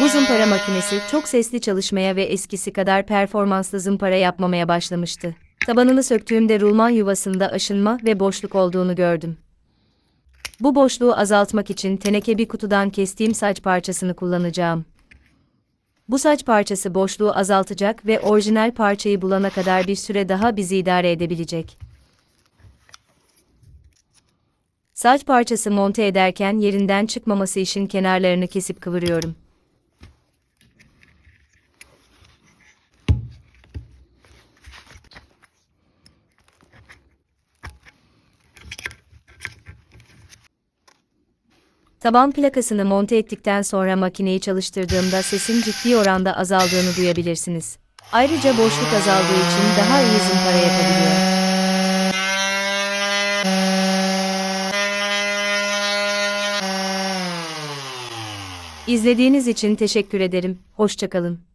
Bu zımpara makinesi çok sesli çalışmaya ve eskisi kadar performanslı zımpara yapmamaya başlamıştı. Tabanını söktüğümde rulman yuvasında aşınma ve boşluk olduğunu gördüm. Bu boşluğu azaltmak için teneke bir kutudan kestiğim saç parçasını kullanacağım. Bu saç parçası boşluğu azaltacak ve orijinal parçayı bulana kadar bir süre daha bizi idare edebilecek. Saç parçası monte ederken yerinden çıkmaması için kenarlarını kesip kıvırıyorum. Taban plakasını monte ettikten sonra makineyi çalıştırdığımda sesin ciddi oranda azaldığını duyabilirsiniz. Ayrıca boşluk azaldığı için daha iyi zımpara yapabiliyor. İzlediğiniz için teşekkür ederim. Hoşçakalın.